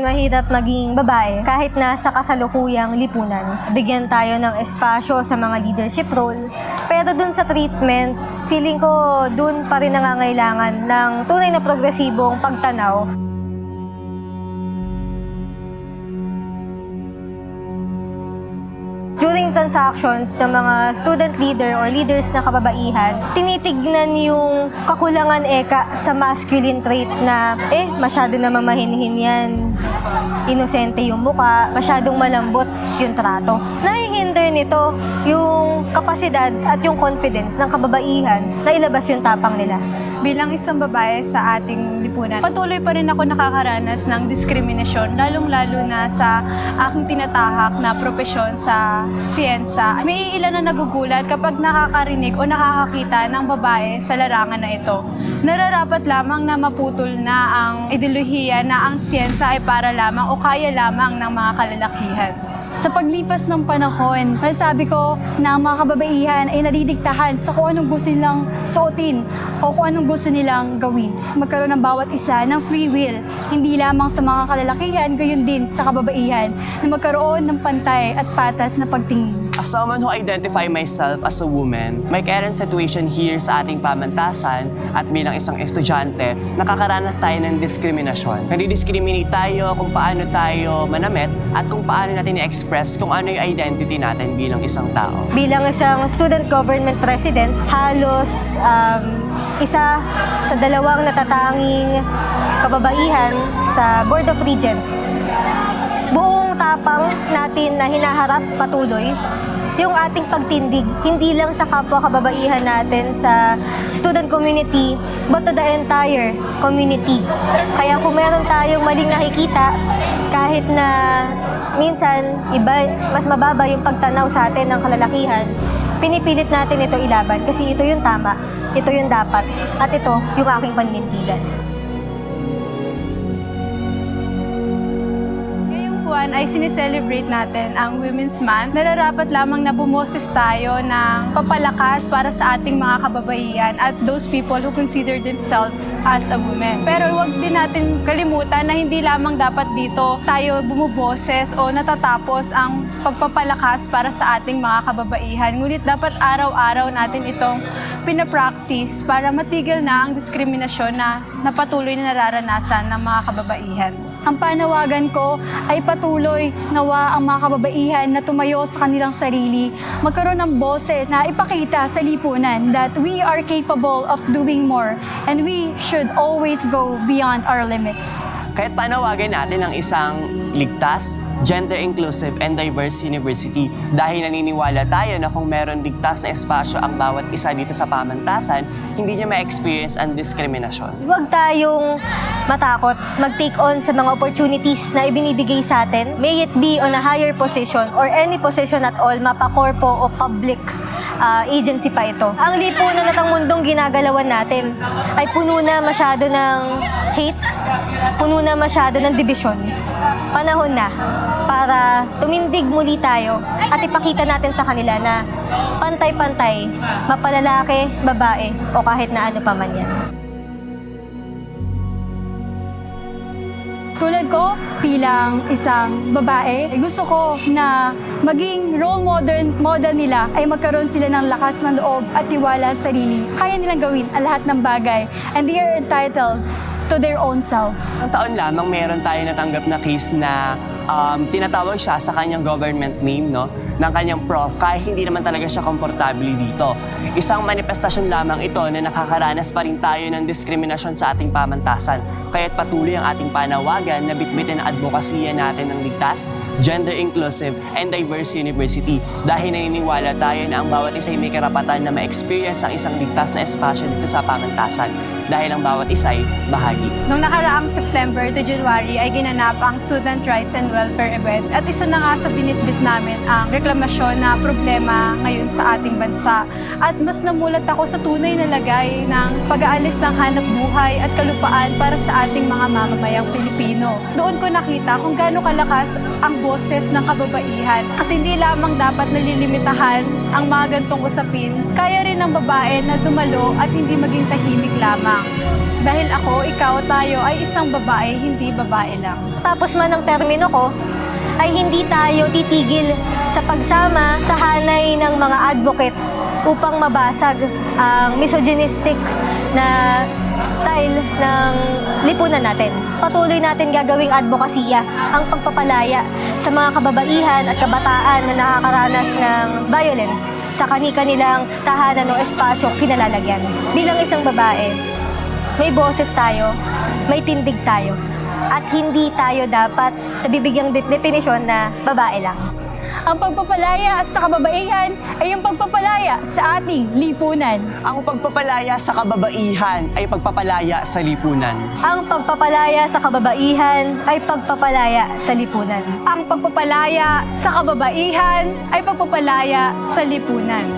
mahirap maging babae kahit na sa kasalukuyang lipunan. Bigyan tayo ng espasyo sa mga leadership role. Pero dun sa treatment, feeling ko dun pa rin nangangailangan ng tunay na progresibong pagtanaw during transactions ng mga student leader or leaders na kababaihan, tinitignan yung kakulangan eka sa masculine trait na, eh, masyado na mamahinhin yan. Inosente yung muka, masyadong malambot yung trato. Nahihinder nito yung kapasidad at yung confidence ng kababaihan na ilabas yung tapang nila. Bilang isang babae sa ating lipunan, patuloy pa rin ako nakakaranas ng diskriminasyon, lalong-lalo na sa aking tinatahak na propesyon sa siyensa. May ilan na nagugulat kapag nakakarinig o nakakakita ng babae sa larangan na ito. Nararapat lamang na maputol na ang ideolohiya na ang siyensa ay para lamang o kaya lamang ng mga kalalakihan. Sa paglipas ng panahon, masasabi ko na ang mga kababaihan ay nadidiktahan sa kung anong gusto nilang suotin o kung anong gusto nilang gawin. Magkaroon ng bawat isa ng free will, hindi lamang sa mga kalalakihan, gayon din sa kababaihan, na magkaroon ng pantay at patas na pagtingin. As someone who identify myself as a woman, my current situation here sa ating pamantasan at bilang isang estudyante, nakakaranas tayo ng diskriminasyon. Nadi-discriminate tayo kung paano tayo manamit at kung paano natin i-express kung ano yung identity natin bilang isang tao. Bilang isang student government president, halos um, isa sa dalawang natatanging kababaihan sa Board of Regents. Buong tapang natin na hinaharap patuloy yung ating pagtindig, hindi lang sa kapwa kababaihan natin sa student community, but to the entire community. Kaya kung meron tayong maling nakikita, kahit na minsan iba, mas mababa yung pagtanaw sa atin ng kalalakihan, pinipilit natin ito ilaban kasi ito yung tama, ito yung dapat, at ito yung aking panindigan. Buwan ay sineselebrate natin ang Women's Month. Nararapat lamang na bumoses tayo ng papalakas para sa ating mga kababaihan at those people who consider themselves as a woman. Pero huwag din natin kalimutan na hindi lamang dapat dito tayo bumuboses o natatapos ang pagpapalakas para sa ating mga kababaihan. Ngunit dapat araw-araw natin itong pinapractice para matigil na ang diskriminasyon na napatuloy na nararanasan ng mga kababaihan. Ang panawagan ko ay patuloy nawa ang mga kababaihan na tumayo sa kanilang sarili, magkaroon ng boses na ipakita sa lipunan that we are capable of doing more and we should always go beyond our limits. Kahit panawagan natin ang isang ligtas, gender-inclusive and diverse university dahil naniniwala tayo na kung meron ligtas na espasyo ang bawat isa dito sa pamantasan, hindi niya ma-experience ang diskriminasyon. Huwag tayong matakot mag-take on sa mga opportunities na ibinibigay sa atin, may it be on a higher position or any position at all, mapakorpo o public ah, agency pa ito. Ang lipunan at ang mundong ginagalawan natin ay puno na masyado ng hate, puno na masyado ng division. Panahon na para tumindig muli tayo at ipakita natin sa kanila na pantay-pantay, mapalalaki, babae, o kahit na ano pa man yan. Tulad ko, bilang isang babae, gusto ko na maging role model, model nila ay magkaroon sila ng lakas ng loob at tiwala sa sarili. Kaya nilang gawin ang lahat ng bagay and they are entitled to their own selves. Ang taon lamang meron tayo natanggap na case na um, tinatawag siya sa kanyang government name, no? ng kanyang prof, kahit hindi naman talaga siya komportable dito. Isang manifestasyon lamang ito na nakakaranas pa rin tayo ng diskriminasyon sa ating pamantasan. Kaya't patuloy ang ating panawagan na bitbitin ang advokasya natin ng ligtas, gender-inclusive, and diverse university dahil naniniwala tayo na ang bawat isa ay may karapatan na ma-experience ang isang ligtas na espasyo dito sa pamantasan dahil ang bawat isa ay bahagi. Noong nakaraang September to January ay ginanap ang Student Rights and welfare event. At isa na nga sa binitbit namin ang reklamasyon na problema ngayon sa ating bansa. At mas namulat ako sa tunay na lagay ng pag-aalis ng hanap buhay at kalupaan para sa ating mga mamamayang Pilipino. Doon ko nakita kung gaano kalakas ang boses ng kababaihan at hindi lamang dapat nalilimitahan ang mga gantong usapin, kaya rin ng babae na dumalo at hindi maging tahimik lamang. Dahil ako, ikaw, tayo ay isang babae, hindi babae lang. Tapos man ang termino ko, ay hindi tayo titigil sa pagsama sa hanay ng mga advocates upang mabasag ang misogynistic na style ng lipunan natin. Patuloy natin gagawing advokasya ang pagpapalaya sa mga kababaihan at kabataan na nakakaranas ng violence sa kani-kanilang tahanan o espasyong kinalalagyan. Bilang isang babae, may boses tayo, may tindig tayo, at hindi tayo dapat nabibigyang de- definisyon na babae lang. Ang pagpapalaya sa kababaihan ay yung pagpapalaya sa ating lipunan. Ang pagpapalaya sa kababaihan ay pagpapalaya sa lipunan. Ang pagpapalaya sa kababaihan ay pagpapalaya sa lipunan. Ang pagpapalaya sa kababaihan ay pagpapalaya sa lipunan.